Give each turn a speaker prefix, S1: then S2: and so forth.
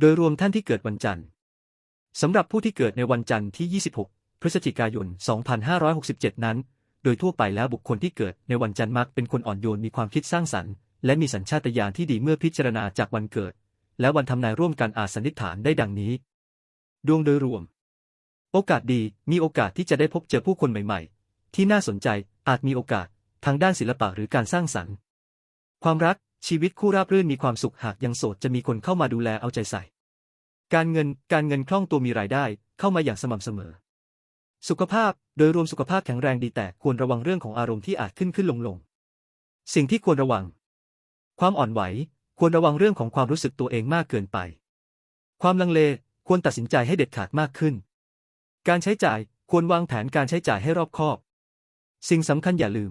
S1: โดยรวมท่านที่เกิดวันจันทร์สำหรับผู้ที่เกิดในวันจันทร์ที่ 26 พฤศจิกายน 2567 นั้น โดยทั่วไปแล้วบุคคลที่เกิดในวันจันทร์มักเป็นคนอ่อนโยนมีความคิดสร้างสรรค์ และมีสัญชาตญาณที่ดีเมื่อพิจารณาจากวันเกิด และวันทำนายร่วมกันอาจสันนิษฐานได้ดังนี้ ดวงโดยรวม โอกาสดีมีโอกาสที่จะได้พบเจอผู้คนใหม่ๆ ที่น่าสนใจอาจมีโอกาสทางด้านศิลปะหรือการสร้างสรรค์ ความรัก ชีวิตคู่ราบรื่นมีความสุขหากยังโสดจะมีคนเข้ามาดูแลเอาใจใส่ การเงินการเงินคล่องตัวมีรายได้เข้ามาอย่างสม่ำเสมอ สุขภาพโดยรวมสุขภาพแข็งแรงดีแต่ควรระวังเรื่องของอารมณ์ที่อาจขึ้นขึ้นลงลงสิ่งที่ควรระวัง ความอ่อนไหว ควรระวังเรื่องของความรู้สึกตัวเองมากเกินไป ความลังเลควรตัดสินใจให้เด็ดขาดมากขึ้น การใช้จ่ายควรวางแผนการใช้จ่ายให้รอบคอบ สิ่งสำคัญอย่าลืม